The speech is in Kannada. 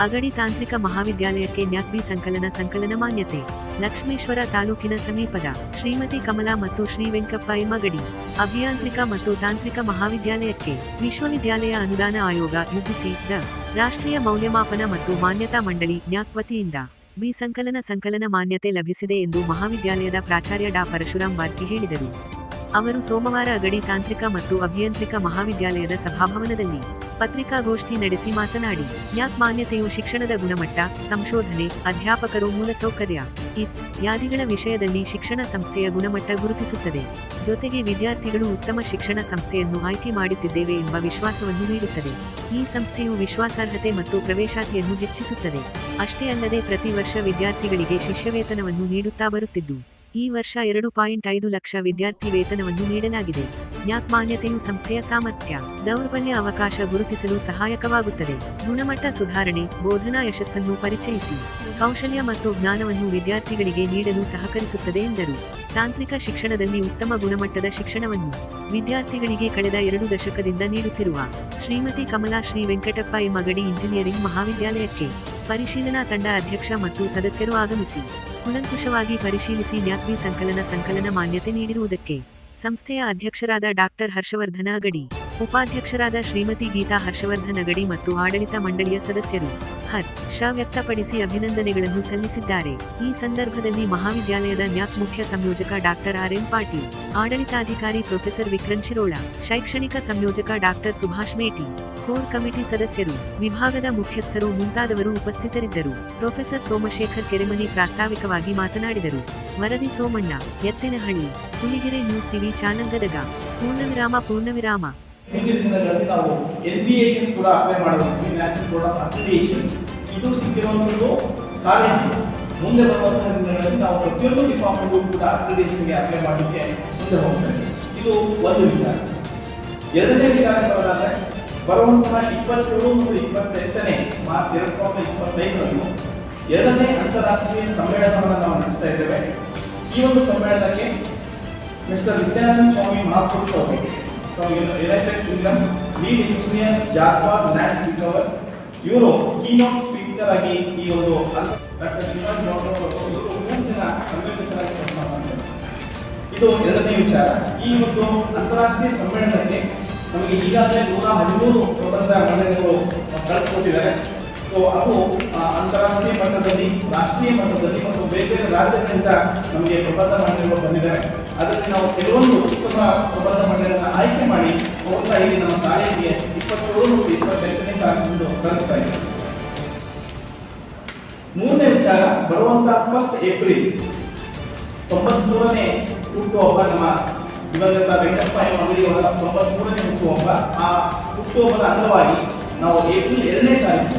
ಅಗಡಿ ತಾಂತ್ರಿಕ ಮಹಾವಿದ್ಯಾಲಯಕ್ಕೆ ನ್ಯಾಕ್ಬಿ ಸಂಕಲನ ಸಂಕಲನ ಮಾನ್ಯತೆ. ಲಕ್ಷ್ಮೇಶ್ವರ ತಾಲೂಕಿನ ಸಮೀಪದ ಶ್ರೀಮತಿ ಕಮಲಾ ಮತ್ತು ಶ್ರೀ ವೆಂಕಪ್ಪ ಎಮ್ಮಗಡಿ ಅಭಿಯಾಂತ್ರಿಕ ಮತ್ತು ತಾಂತ್ರಿಕ ಮಹಾವಿದ್ಯಾಲಯಕ್ಕೆ ವಿಶ್ವವಿದ್ಯಾಲಯ ಅನುದಾನ ಆಯೋಗ ಯುಜಿಸಿ ದ ರಾಷ್ಟ್ರೀಯ ಮೌಲ್ಯಮಾಪನ ಮತ್ತು ಮಾನ್ಯತಾ ಮಂಡಳಿ ನ್ಯಾಕ್ ವತಿಯಿಂದ ಬಿ ಸಂಕಲನ ಸಂಕಲನ ಮಾನ್ಯತೆ ಲಭಿಸಿದೆ ಎಂದು ಮಹಾವಿದ್ಯಾಲಯದ ಪ್ರಾಚಾರ್ಯ ಡಾ ಪರಶುರಾಮ್ ಬಾರ್ಕಿ ಹೇಳಿದರು. ಅವರು ಸೋಮವಾರ ಅಗಡಿ ತಾಂತ್ರಿಕ ಮತ್ತು ಅಭಿಯಂತ್ರಿಕ ಮಹಾವಿದ್ಯಾಲಯದ ಸಭಾಭವನದಲ್ಲಿ ಪತ್ರಿಕಾಗೋಷ್ಠಿ ನಡೆಸಿ ಮಾತನಾಡಿ ನ್ಯಾಕ್ ಮಾನ್ಯತೆಯು ಶಿಕ್ಷಣದ ಗುಣಮಟ್ಟ, ಸಂಶೋಧನೆ, ಅಧ್ಯಾಪಕರು ಮೂಲಸೌಕರ್ಯ ಇತ್ಯಾದಿಗಳ ವಿಷಯದಲ್ಲಿ ಶಿಕ್ಷಣ ಸಂಸ್ಥೆಯ ಗುಣಮಟ್ಟ ಗುರುತಿಸುತ್ತದೆ. ಜೊತೆಗೆ ವಿದ್ಯಾರ್ಥಿಗಳು ಉತ್ತಮ ಶಿಕ್ಷಣ ಸಂಸ್ಥೆಯನ್ನು ಆಯ್ಕೆ ಮಾಡುತ್ತಿದ್ದೇವೆ ಎಂಬ ವಿಶ್ವಾಸವನ್ನು ನೀಡುತ್ತದೆ. ಈ ಸಂಸ್ಥೆಯು ವಿಶ್ವಾಸಾರ್ಹತೆ ಮತ್ತು ಪ್ರವೇಶಾತಿಯನ್ನು ಹೆಚ್ಚಿಸುತ್ತದೆ. ಅಷ್ಟೇ ಅಲ್ಲದೆ ಪ್ರತಿ ವರ್ಷ ವಿದ್ಯಾರ್ಥಿಗಳಿಗೆ ಶಿಷ್ಯವೇತನವನ್ನು ನೀಡುತ್ತಾ ಬರುತ್ತಿದ್ದು ಈ ವರ್ಷ ಎರಡು ಪಾಯಿಂಟ್ ಐದು ಲಕ್ಷ ವಿದ್ಯಾರ್ಥಿ ವೇತನವನ್ನು ನೀಡಲಾಗಿದೆ. ನ್ಯಾಕ್ ಸಂಸ್ಥೆಯ ಸಾಮರ್ಥ್ಯ, ದೌರ್ಬಲ್ಯ ಅವಕಾಶ ಗುರುತಿಸಲು ಸಹಾಯಕವಾಗುತ್ತದೆ. ಗುಣಮಟ್ಟ ಸುಧಾರಣೆ, ಬೋಧನಾ ಯಶಸ್ಸನ್ನು ಪರಿಚಯಿಸಿ, ಕೌಶಲ್ಯ ಮತ್ತು ಜ್ಞಾನವನ್ನು ವಿದ್ಯಾರ್ಥಿಗಳಿಗೆ ನೀಡಲು ಸಹಕರಿಸುತ್ತದೆ ಎಂದರು. ತಾಂತ್ರಿಕ ಶಿಕ್ಷಣದಲ್ಲಿ ಉತ್ತಮ ಗುಣಮಟ್ಟದ ಶಿಕ್ಷಣವನ್ನು ವಿದ್ಯಾರ್ಥಿಗಳಿಗೆ ಕಳೆದ ಎರಡು ದಶಕದಿಂದ ನೀಡುತ್ತಿರುವ ಶ್ರೀಮತಿ ಕಮಲಾ ಶ್ರೀ ವೆಂಕಟಪ್ಪ ಮಗಡಿ ಇಂಜಿನಿಯರಿಂಗ್ ಮಹಾವಿದ್ಯಾಲಯಕ್ಕೆ ಪರಿಶೀಲನಾ ತಂಡ ಅಧ್ಯಕ್ಷ ಮತ್ತು ಸದಸ್ಯರು ಆಗಮಿಸಿ ಕುಲಂಕುಷವಾಗಿ ಪರಿಶೀಲಿಸಿ ನ್ಯಾಕ್ಬಿ ಸಂಕಲನ ಸಂಕಲನ ಮಾನ್ಯತೆ ನೀಡಿರುವುದಕ್ಕೆ ಸಂಸ್ಥೆಯ ಅಧ್ಯಕ್ಷರಾದ ಡಾಕ್ಟರ್ ಹರ್ಷವರ್ಧನ ಅಗಡಿ, ಉಪಾಧ್ಯಕ್ಷರಾದ ಶ್ರೀಮತಿ ಗೀತಾ ಹರ್ಷವರ್ಧನ ಅಗಡಿ ಮತ್ತು ಆಡಳಿತ ಮಂಡಳಿಯ ಸದಸ್ಯರು ಹರ್ಷ ವ್ಯಕ್ತಪಡಿಸಿ ಅಭಿನಂದನೆಗಳನ್ನು ಸಲ್ಲಿಸಿದ್ದಾರೆ. ಈ ಸಂದರ್ಭದಲ್ಲಿ ಮಹಾವಿದ್ಯಾಲಯದ ನ್ಯಾಕ್ ಮುಖ್ಯ ಸಂಯೋಜಕ ಡಾಕ್ಟರ್ ಆರ್ ಎನ್ ಪಾಟೀಲ್, ಆಡಳಿತಾಧಿಕಾರಿ ಪ್ರೊಫೆಸರ್ ವಿಕ್ರಮ್ ಶಿರೋಳ, ಶೈಕ್ಷಣಿಕ ಸಂಯೋಜಕ doctor Subhash Meti, core committee ಸದಸ್ಯರು, ವಿಭಾಗದ ಮುಖ್ಯಸ್ಥರು ಮುಂತಾದವರು ಉಪಸ್ಥಿತರಿದ್ದರು. ಪ್ರೊಫೆಸರ್ ಸೋಮಶೇಖರ್ ಕೆರೆಮನಿ ಪ್ರಾಸ್ತಾವಿಕವಾಗಿ ಮಾತನಾಡಿದರು. ವರದಿ Somanna, Ettinahalli, Huligere news TV, channel Gadag, ಪೂರ್ಣವಿರಾಮ ಪೂರ್ಣವಿರಾಮ. ಹಿಂದಿನ ದಿನಗಳಲ್ಲಿ ನಾವು ಎನ್ ಬಿ ಎಗೆ ಕೂಡ ಅಪ್ಲೈ ಮಾಡಬಹುದು ನ್ಯಾಷನಲ್ ಬೋರ್ಡ್ ಆಫ್ ಅಕ್ರಿಡಿಯೇಷನ್ ಇದು ಸಿಕ್ಕಿರುವಂಥದ್ದು ಕಾಲೇಜು ಮುಂದೆ ಬರುವಂತಹ ದಿನಗಳಲ್ಲಿ ನಾವು ಪ್ರತಿಯೊಂದು ಡಿಪಾರ್ಟ್ಮೆಂಟ್ಗೂ ಕೂಡ ಅಕ್ರಿಡಿಯೇಷನ್ಗೆ ಅಪ್ಲೈ ಮಾಡಲಿಕ್ಕೆ ಮುಂದೆ ಹೋಗ್ತೇವೆ ಇದು ಒಂದು ವಿಚಾರ. ಎರಡನೇ ವಿಚಾರ ಬರೋದಾದ್ರೆ ಬರುವಂತಹ ಇಪ್ಪತ್ತೇಳು ಮತ್ತು ಇಪ್ಪತ್ತೆಂಟನೇ ಮಾರ್ಚ್, ಎರಡು ಸಾವಿರದ ಇಪ್ಪತ್ತೈದರಂದು ಎರಡನೇ ಅಂತಾರಾಷ್ಟ್ರೀಯ ಸಮ್ಮೇಳನವನ್ನು ನಾವು ನಡೆಸ್ತಾ ಇದ್ದೇವೆ. ಈ ಒಂದು ಸಮ್ಮೇಳನಕ್ಕೆ ಮಿಸ್ಟರ್ ನಿತ್ಯಾನಂದ ಸ್ವಾಮಿ ಮಹಾಪುರುಷ ಅವರು so United Kingdom lead engineer Jaguar Land recover ಇವರು ಕೀನೋಟ್ ಸ್ಪೀಕರ್ ಆಗಿ ಈ ಒಂದು ಡಾಕ್ಟರ್ ಶಿವಾಜಿ ಗೌಡ ಅವರು. ಇವರು ಮೂರು ಜನ ಸಂಯೋಜಕರಾಗಿ ಕೆಲಸ ಮಾಡ್ತಾರೆ ಇದು ಎರಡನೇ ವಿಚಾರ. ಈ ಒಂದು ಅಂತಾರಾಷ್ಟ್ರೀಯ ಸಮ್ಮೇಳನಕ್ಕೆ ನಮಗೆ ಈಗಾಗಲೇ ನೂರ ಹದಿಮೂರು ಸ್ವತಂತ್ರ ಮಂಡಳಿಗಳು ಕಳಿಸ್ಕೊಟ್ಟಿದ್ದಾರೆ. ಸೊ ಅದು ಅಂತಾರಾಷ್ಟ್ರೀಯ ಮಟ್ಟದಲ್ಲಿ, ರಾಷ್ಟ್ರೀಯ ಮಟ್ಟದಲ್ಲಿ ಮತ್ತು ಬೇರೆ ಬೇರೆ ರಾಜ್ಯಗಳಿಂದ ನಮಗೆ ಪ್ರಬಂಧ ಮಂಡಳಿಗಳು ಬಂದಿದ್ದಾರೆ ಅದರಲ್ಲಿ ನಾವು ಕೆಲವೊಂದು ಉತ್ತಮ ಪ್ರಬಂಧ ಮಂಡಳಿಗಳನ್ನು ಆಯ್ಕೆ ಮಾಡಿ, ಹೋಗ್ತಾ ಇಲ್ಲಿ ನಮ್ಮ ತಾಯಿಗೆ ಇಪ್ಪತ್ತೇಳು ಇಪ್ಪತ್ತೆಂಟನೇ ತಾರೀಕು ಕಳಿಸ್ತಾ ಇದ್ದೀವಿ. ಮೂರನೇ ವಿಚಾರ, ಬರುವಂತ ಫಸ್ಟ್ ಏಪ್ರಿಲ್ ತೊಂಬತ್ಮೂರನೇ ಹುಟ್ಟುಹಬ್ಬ ನಮ್ಮ ದಿವಂಗತ ವೆಂಕಪ್ಪ ಎಂ ಅಂಗಡಿಯವರ ತೊಂಬತ್ಮೂರನೇ ಹುಟ್ಟುಹಬ್ಬ. ಆ ಹುಟ್ಟುಹಬ್ಬದ ಅಂಗವಾಗಿ ನಾವು ಏಪ್ರಿಲ್ ಎರಡನೇ ತಾರೀಕು